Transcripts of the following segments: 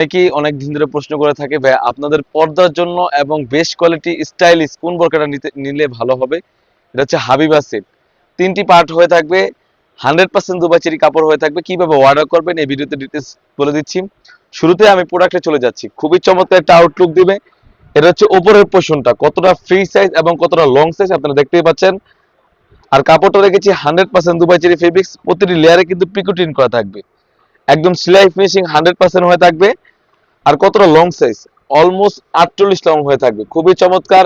অনেকেই অনেক দিন ধরে প্রশ্ন করে থাকে ভাই আপনাদের পর্দার জন্য এবং বেস্ট কোয়ালিটি স্টাইলিশ কোন বোরকাটা নিতে, নিলে ভালো হবে? এটা হচ্ছে হাবিবা সেট তিনটি পার্ট হয়ে থাকবে, হান্ড্রেড পার্সেন্ট দুবাচিরি কাপড় হয়ে থাকবে। কীভাবে অর্ডার করবেন এই ভিডিওতে ডিটেলস বলে দিচ্ছি। শুরুতে আমি প্রোডাক্টে চলে যাচ্ছি। খুবই চমৎকার একটা আউটলুক দিবে। এটা হচ্ছে ওপরের পোর্শনটা কতটা ফ্রি সাইজ এবং কতটা লং সাইজ আপনারা দেখতেই পাচ্ছেন। আর কাপড়টা রেখেছি হান্ড্রেড পার্সেন্ট দুবাচিরি ফেব্রিক্স প্রতিটি লেয়ারে কিন্তু পিকুটিন করা থাকবে। একদম সেলাই ফিনিশিং হান্ড্রেড পার্সেন্ট হয়ে থাকবে। আর কতটা লং সাইজ অলমোস্ট আটচল্লিশ লং হয়ে থাকবে। খুবই চমৎকার।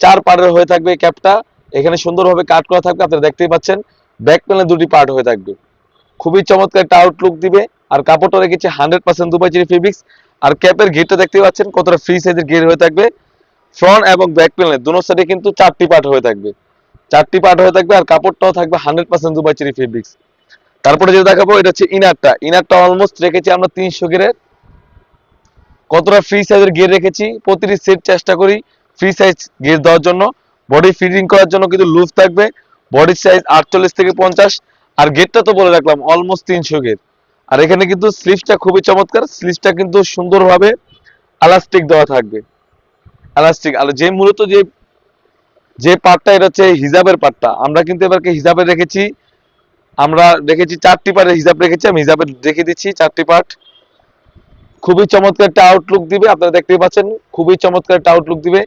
চার পার্টের হয়ে থাকবে ক্যাপটা এখানে সুন্দরভাবে কাট করা থাকবে, আপনারা দেখতেই পাচ্ছেন। ব্যাক প্যানেলে দুটি পার্ট হয়ে থাকবে। খুবই চমৎকার একটা আউটলুক দিবে। আর কাপড়টা রেখেছে hundred percent Dubai cherry fabrics আর ক্যাপের ঘেরটা দেখতে পাচ্ছেন, কতটা ফ্রি সাইজের ঘের হয়ে থাকবে। ফ্রন্ট এবং ব্যাক প্যানেলে দুনো সাইডে কিন্তু চারটি পার্ট হয়ে থাকবে। চারটি পার্ট হয়ে থাকবে আর কাপড়টাও থাকবে hundred percent Dubai cherry fabrics তারপরে যেটা দেখাবো, এটা হচ্ছে ইনারটা ইনারটা অলমোস্ট রেখেছি আমরা তিনশো গেরের কতটা ফ্রি সাইজের গিয়ার রেখেছি, প্রতিটি সেট চেষ্টা করি ফ্রি সাইজ গিয়ার দেওয়ার জন্য। বডি ফিটিং করার জন্য কিন্তু লুজ থাকবে। বডি সাইজ আটচল্লিশ থেকে পঞ্চাশ। আর গেটটা তো বলে রাখলাম অলমোস্ট তিনশো গেট আর এখানে কিন্তু স্লিভসটা খুবই চমৎকার। স্লিভসটা কিন্তু সুন্দরভাবে এলাস্টিক দেওয়া থাকবে। এলাস্টিক আর যে মূলত যে যে পার্টটা এটা হচ্ছে হিজাবের পার্টটা আমরা কিন্তু এবারকে হিজাবে রেখেছি। আমরা রেখেছি চারটি পার্টের হিসাব রেখেছি। আমি হিসাবে রেখে দিচ্ছি চারটি পার্ট খুবই চমৎকার একটা আউটলুক দিবে, আপনারা দেখতেই পাচ্ছেন, খুবই চমৎকার একটা আউটলুক দিবে।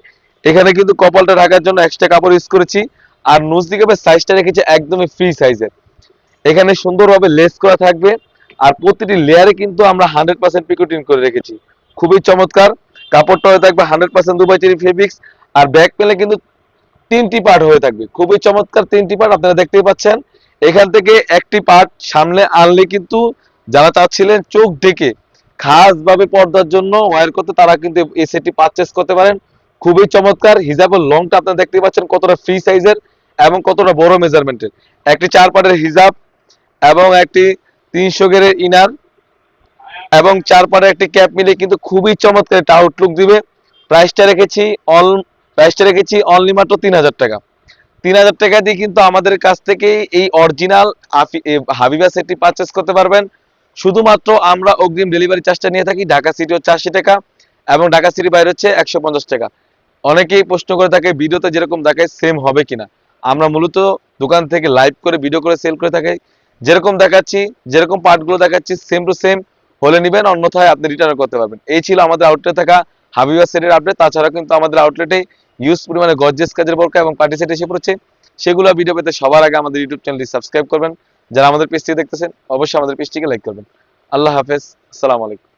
এখানে কিন্তু কপালটা ঢাকার জন্য এক্সট্রা কাপড় ইউজ করেছি, আর নুজ দিকে সাইজটা রেখেছি একদমই ফ্রি সাইজের এখানে সুন্দরভাবে লেস করা থাকবে, আর প্রতিটি লেয়ারে কিন্তু আমরা হান্ড্রেড পার্সেন্ট পিকোটিন করে রেখেছি। খুবই চমৎকার, কাপড়টা হয়ে থাকবে hundred percent Dubai cherry fabrics আর ব্যাক পেলে কিন্তু তিনটি পার্ট হয়ে থাকবে। খুবই চমৎকার তিনটি পার্ট আপনারা দেখতেই পাচ্ছেন। এখান থেকে একটি পার্ট সামনে আনলে কিন্তু যারা চাচ্ছিলেন চোখ ঢেকে খাস ভাবে পর্দার জন্য ওয়্যার করতে তারা কিন্তু এই সেটটি পারচেস করতে পারেন। খুবই চমৎকার হিজাবের লংটা আপনারা দেখতে পাচ্ছেন কতটা ফ্রি সাইজের এবং কতটা বড় মেজারমেন্টের একটি চার পাটের হিজাব এবং একটি তিনশো গেরের ইনার এবং চার পাটের একটি ক্যাপ মিলে কিন্তু খুবই চমৎকার একটা আউটলুক দিবে। প্রাইসটা রেখেছি অল প্রাইসটা রেখেছি অনলি মাত্র তিন হাজার টাকা। তিন হাজার টাকা দিয়ে কিন্তু আমাদের কাছ থেকে এই অরিজিনাল হাবিবা সেটটি পারচেস করতে পারবেন। শুধুমাত্র আমরা অগ্রিম ডেলিভারি চার্জটা নিয়ে থাকি, ঢাকা সিটি হচ্ছে আশি টাকা এবং ঢাকা সিটি বাইরে হচ্ছে একশো পঞ্চাশ টাকা। অনেকেই প্রশ্ন করে থাকে ভিডিওতে যেরকম দেখায় সেম হবে কিনা? আমরা মূলত দোকান থেকে লাইভ করে ভিডিও করে সেল করে থাকি। যেরকম দেখাচ্ছি, যেরকম পার্টগুলো দেখাচ্ছি সেম টু সেম হলে নেবেন, অন্যথায় আপনি রিটার্ন করতে পারবেন। এই ছিল আমাদের আউটলেটে থাকা হাবিবা সেটের আপডেট তাছাড়া কিন্তু আমাদের আউটলেটে ইউজ পরিমাণে গর্জেস কাজের বরকা এবং পার্টি সেট এসে পড়ছে। সেগুলো ভিডিও পেতে সবার আগে আমাদের ইউটিউব চ্যানেলটি সাবস্ক্রাইব করবেন। যারা আমাদের পেজটি দেখতেছেন অবশ্যই আমাদের পেজটিকে লাইক করবেন। আল্লাহ হাফেজ আসসালামু আলাইকুম।